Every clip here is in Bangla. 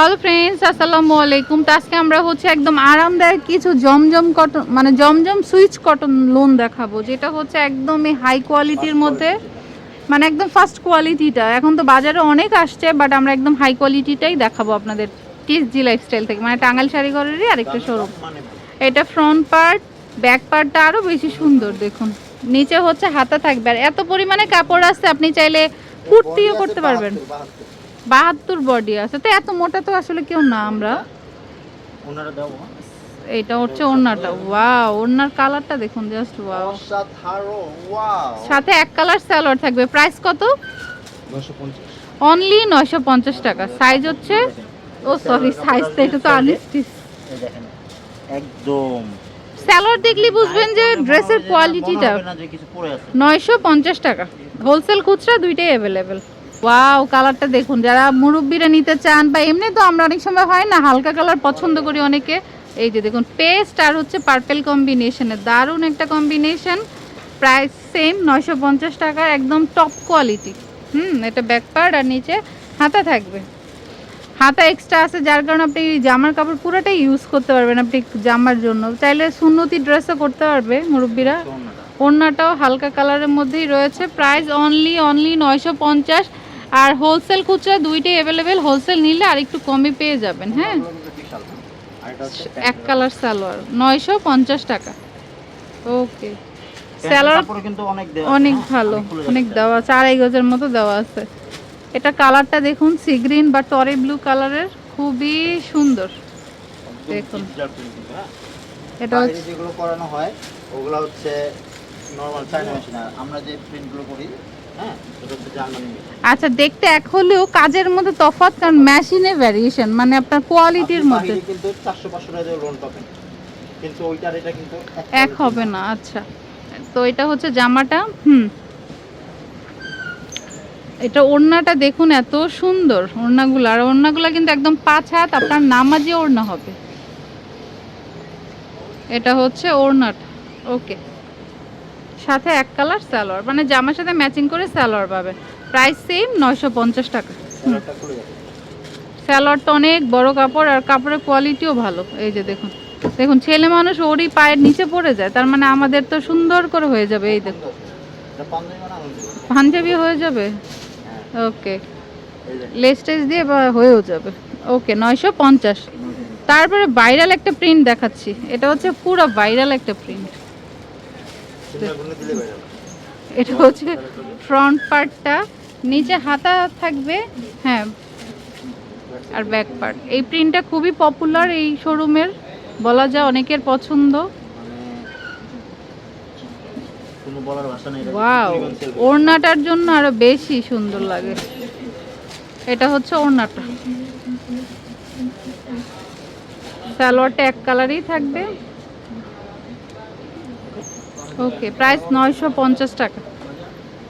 হ্যালো ফ্রেন্ডস আসসালামু আলাইকুম। তো আজকে আমরা হচ্ছে একদম আরামদায়ক কিছু জমজম কটন মানে জমজম সুইচ কটন লোন দেখাবো যেটা হচ্ছে একদমই হাই কোয়ালিটির মধ্যে। মানে একদম ফার্স্ট কোয়ালিটিটা এখন তো বাজারে অনেক আসছে বাট আমরা একদম হাই কোয়ালিটিটাই দেখাবো আপনাদের টিএসজি লাইফস্টাইল থেকে। মানে টাঙ্গাল শাড়ি ঘরেরই আরেকটা শোরুম এটা ফ্রন্ট পার্ট ব্যাক পার্টটা আরও বেশি সুন্দর দেখুন। নিচে হচ্ছে হাতা থাকবে। আর এত পরিমাণে কাপড় আসছে আপনি চাইলে কুর্তিও করতে পারবেন। বাহাত্তর বডি আছে। তো এত মোটা তো আসলে কেউ না আমরা। এটা হচ্ছে ওড়নাটা। ওয়াও ওড়নার কালারটা দেখুন জাস্ট ওয়াও সাথে এক কালার সালোয়ার থাকবে। প্রাইস কত? অনলি নয়শো পঞ্চাশ টাকা। সাইজ হচ্ছে? ও সরি সাইজ তো এটা তো আনস্টিচ একদম। সালোয়ার দেখলে বুঝবেন যে ড্রেসের কোয়ালিটিটা নয়শো পঞ্চাশ টাকা। হোলসেল খুচরা দুইটাই অ্যাভেলেবেল ওয়াও কালারটা দেখুন। যারা মুরব্বিরা নিতে চান বা এমনি তো আমরা অনেক সময় হয় না হালকা কালার পছন্দ করি অনেকে। এই যে দেখুন পেস্ট আর হচ্ছে পার্পেল কম্বিনেশনে দারুণ একটা কম্বিনেশন প্রাইস সেম নয়শো পঞ্চাশ টাকা একদম টপ কোয়ালিটি হুম এটা ব্যাক পার্ট আর নিচে হাতা থাকবে। হাতা এক্সট্রা আছে যার কারণে আপনি জামার কাপড় পুরোটাই ইউজ করতে পারবেন আপনি জামার জন্য। চাইলে সুন্নতি ড্রেসও করতে পারবে মুরব্বীরা। ওড়নাটাও হালকা কালারের মধ্যেই রয়েছে। প্রাইস অনলি অনলি নয়শো পঞ্চাশ। আর হোলসেল খুচরা দুইটাই অ্যাভেলেবেল হোলসেল নিলে আর একটু কমে পেয়ে যাবেন হ্যাঁ এক কালার সালোয়ার নয়শো পঞ্চাশ টাকা ওকে স্যালোয়ার কিন্তু অনেক অনেক? ভালো অনেক দেওয়া আছে আড়াই গজের মতো দেওয়া আছে এটা কালারটা দেখুন সি গ্রিন বা টরে ব্লু কালারের খুবই সুন্দর দেখুন। হ্যাঁ? এটা যেগুলো করানো হয় ওগুলো হচ্ছে নরমাল চাইনা মেশিন আমরা যে প্রিন্টগুলো করি হ্যাঁ আচ্ছা দেখতে এক হলেও কাজের মধ্যে তফাৎ কারণ মেশিনে ভ্যারিয়েশন মানে আপনার কোয়ালিটির মধ্যে। কিন্তু চারশো পাঁচশো টাকা লোন পাবেন। কিন্তু ওইটার এটা কিন্তু এক হবে না আচ্ছা। তো এটা হচ্ছে জামাটা হুম। এটা ওড়নাটা দেখুন এত সুন্দর ওড়নাগুলো। আর ওড়নাগুলো কিন্তু একদম পাঁচ হাত আপনার নামাজি ওড়না হবে। এটা হচ্ছে ওড়নাটা ওকে। সাথে এক কালার সালোয়ার মানে জামার সাথে ম্যাচিং করে সালোয়ার পাবে। প্রাইস সেম নয়শো পঞ্চাশ টাকা। স্যালোয়ারটা অনেক বড় কাপড়, আর কাপড়ের কোয়ালিটিও ভালো। এই যে দেখুন। দেখুন, ছেলে মানুষ ওরই পায়ের নিচে পড়ে যায়, তার মানে আমাদের তো সুন্দর করে হয়ে যাবে, এই দেখুন। পাঞ্জাবি হয়ে যাবে? ওকে লেস টেস দিয়ে হয়েও যাবে। ওকে নয়শো পঞ্চাশ। তারপরে ভাইরাল একটা প্রিন্ট দেখাচ্ছি। এটা হচ্ছে পুরো ভাইরাল একটা প্রিন্ট চিন্তা করলে দিলে বেড়ে যাবে এটা হচ্ছে ফ্রন্ট পার্টটা নিচে হাতা থাকবে হ্যাঁ আর ব্যাক পার্ট এই প্রিন্টটা খুবই পপুলার এই শোরুমের বলা যায় অনেকের পছন্দ। ওয়াও। ওড়নাটার জন্য আরও বেশি সুন্দর লাগে। এটা হচ্ছে ওড়নাটা। সালোয়ারটা এক কালারই থাকবে। ওকে, প্রাইস নয়শো পঞ্চাশ টাকা।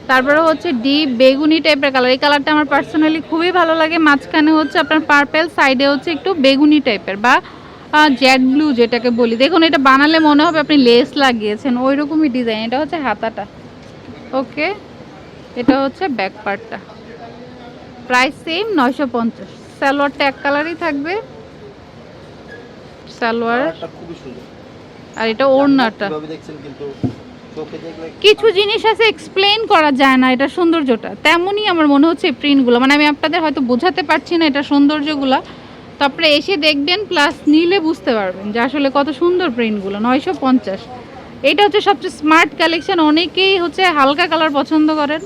তারপরে হচ্ছে ডিপ বেগুনি টাইপের কালার এই কালারটা আমার পার্সোনালি খুবই ভালো লাগে। মাঝখানে হচ্ছে আপনার পার্পেল সাইডে হচ্ছে একটু বেগুনি টাইপের বা জেড ব্লু যেটাকে বলি। দেখুন, এটা বানালে মনে হবে আপনি লেস লাগিয়েছেন। ওই রকমই ডিজাইন এটা হচ্ছে হাতাটা। ওকে, এটা হচ্ছে ব্যাক পার্টটা প্রাইস সেম নয়শো পঞ্চাশ। সালোয়ারটা এক কালারই থাকবে। সালোয়ার খুবই সুন্দর। আর এটা ওড়নাটা। কিছু জিনিস আছে এক্সপ্লেন করা যায় না এটা সৌন্দর্যটা। তেমনই আমার মনে হচ্ছে প্রিন্টগুলো মানে আমি আপনাদের হয়তো বোঝাতে পারছি না এটা সৌন্দর্যগুলো। তো আপনারা এসে দেখবেন প্লাস নিলে বুঝতে পারবেন যে আসলে কত সুন্দর প্রিন্টগুলো নয়শো পঞ্চাশ। এটা হচ্ছে সবচেয়ে স্মার্ট কালেকশন অনেকেই হচ্ছে হালকা কালার পছন্দ করেন।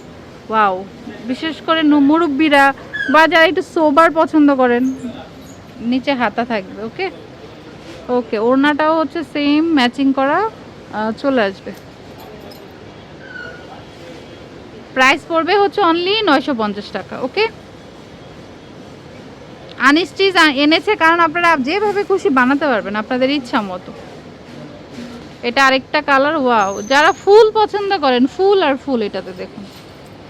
ওয়াও বিশেষ করে মুরব্বিরা বা যারা একটু সোবার পছন্দ করেন নিচে হাতা থাকবে ওকে ওকে, ওড়নাটাও হচ্ছে সেম ম্যাচিং করা চলে আসবে। প্রাইস পড়বে হচ্ছে অনলি নয়শো পঞ্চাশ টাকা ওকে আনস্টিচ এনেছে, কারণ আপনারা যেভাবে খুশি বানাতে পারবেন, আপনাদের ইচ্ছা মতো। এটা আরেকটা কালার ওয়াও যারা ফুল পছন্দ করেন, ফুল আর ফুল এটাতে দেখুন।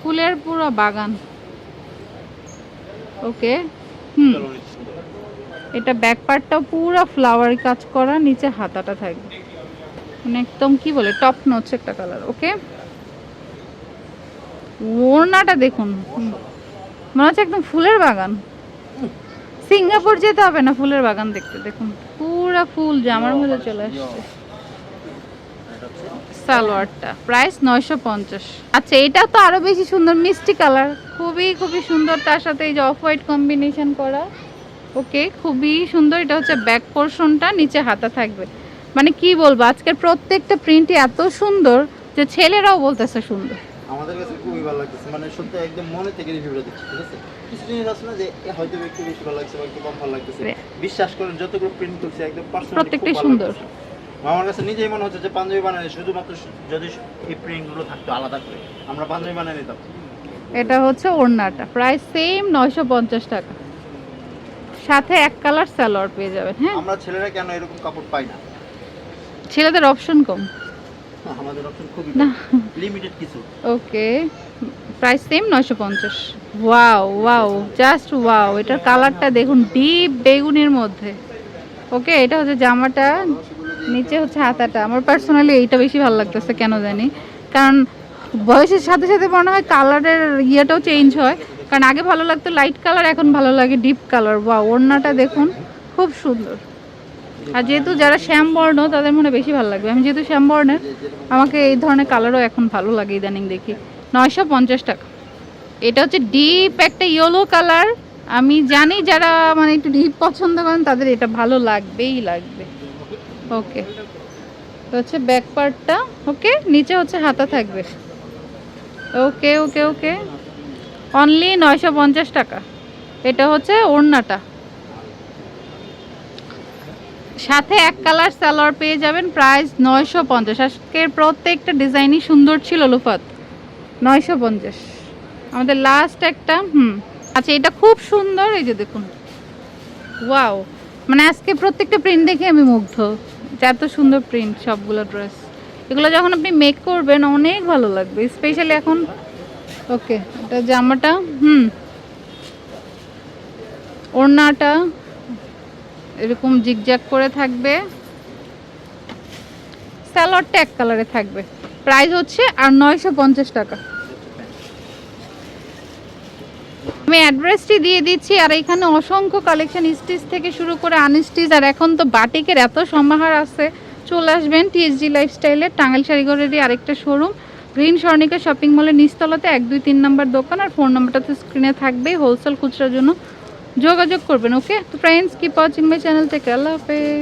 ফুলের পুরো বাগান। ওকে হুম। এটা ব্যাক পার্টটাও পুরো ফ্লাওয়ার কাজ করা, নিচে হাতাটা থাকবে। মানে একদম কি বলে টপ নচ একটা কালার ওকে ওড়নাটা দেখুন। মনে হচ্ছে একদম ফুলের বাগান। সিঙ্গাপুর যেতে হবে না, ফুলের বাগান দেখতে। দেখুন, পুরো ফুল জামার মধ্যে চলে আসছে। সালোয়ারটা প্রাইস নয়শো পঞ্চাশ। আচ্ছা এটা তো আরও বেশি সুন্দর, মিষ্টি কালার খুবই খুবই সুন্দর, তার সাথে এই যে অফ হোয়াইট কম্বিনেশন করা। ওকে খুবই সুন্দর এটা হচ্ছে ব্যাক পোর্শনটা নিচে হাতা থাকবে। মানে কি বলব আজকের প্রত্যেকটা প্রিন্টই এত সুন্দর যে ছেলেরাও বলতেছে সুন্দর। আমাদের কাছে খুবই ভালো লাগতেছে মানে সত্যি একদম মনে থেকে রিভিউটা দিচ্ছি ঠিক আছে? কিছু জিনিস আছে না যে হয়তো একটু বেশি ভালো লাগছে বা একটু কম ভালো লাগতেছে। বিশ্বাস করেন যতগুলো প্রিন্ট করছে একদম প্রত্যেকটাই সুন্দর। আমার কাছে নিজেই মনে হচ্ছে যে পাঞ্জাবি বানালে শুধুমাত্র যদি এই প্রিন্টগুলো থাকতো আলাদা করে আমরা পাঞ্জাবি বানিয়ে নিতাম। এটা হচ্ছে ওড়নাটা প্রাইস সেম নয়শো পঞ্চাশ টাকা। সাথে এক কালার সালোয়ার পেয়ে যাবেন হ্যাঁ? আমরা ছেলেরা কেন এরকম কাপড় পাই না? ছেলেদের অপশন কম। আমাদের অপশন খুবই না। লিমিটেড কিছু। ওকে প্রাইস সেম নয়শো পঞ্চাশ। ওয়াও ওয়াও জাস্ট ওয়াও এটার কালারটা দেখুন ডিপ বেগুনের মধ্যে। ওকে এটা হচ্ছে জামাটা নিচে হচ্ছে হাতাটা। আমার পার্সোনালি এইটা বেশি ভালো লাগতেছে কেন জানি। কারণ বয়সের সাথে সাথে মনে হয় কালারের ইয়েটাও চেঞ্জ হয়। কারণ আগে ভালো লাগতো লাইট কালার এখন ভালো লাগে ডিপ কালার বা ওড়নাটা দেখুন, খুব সুন্দর। আর যেহেতু যারা শ্যামবর্ণ, তাদের মনে বেশি ভালো লাগবে। আমি যেহেতু শ্যামবর্ণের, আমাকে এই ধরনের কালারও এখন ভালো লাগে ইদানিং দেখি। নয়শো পঞ্চাশ টাকা। এটা হচ্ছে ডিপ একটা ইয়েলো কালার আমি জানি যারা মানে একটু ডিপ পছন্দ করেন, তাদের এটা ভালো লাগবেই লাগবে। ওকে তো হচ্ছে ব্যাক পার্টটা ওকে নিচে হচ্ছে হাতা থাকবে। ওকে ওকে ওকে অনলি নয়শো পঞ্চাশ টাকা। এটা হচ্ছে ওড়নাটা। সাথে এক কালার সালোয়ার পেয়ে যাবেন প্রাইস নয়শো পঞ্চাশ। আজকের প্রত্যেকটা ডিজাইনই সুন্দর ছিল লুফাত। নয়শো পঞ্চাশ। আমাদের লাস্ট একটা, হুম। আচ্ছা এটা খুব সুন্দর, এই যে দেখুন। ওয়াও মানে আজকে প্রত্যেকটা প্রিন্ট দেখে আমি মুগ্ধ। এত সুন্দর প্রিন্ট সবগুলো ড্রেস এগুলো যখন আপনি মেক করবেন, অনেক ভালো লাগবে। স্পেশালি এখন ওকে, এটা জামাটা, হুম। ওড়নাটা, এরকম জিগজ্যাগ করে থাকবে। স্যালাডটা এক কালারে থাকবে। প্রাইস হচ্ছে আর নয়শো পঞ্চাশ টাকা। আমি অ্যাড্রেসটি দিয়ে দিচ্ছি, আর এখানে অসংখ্য কালেকশন স্টিচ থেকে শুরু করে আনস্টিচ, আর এখন তো বাটিকের এত সমাহার আছে। চলে আসবেন টিএসজি লাইফস্টাইলে টাঙ্গাইল শাড়িঘরেরই আরেকটা শোরুম। গ্রিন স্বর্ণিকা শপিং মলের নিচতলাতে এক, দুই, তিন নাম্বার দোকান আর ফোন নাম্বারটা তো স্ক্রিনে থাকবেই হোলসেল খুচরার জন্য যোগাযোগ করবেন, ওকে? তো friends keep watching my channel থেকে আল্লাহ হাফেজ।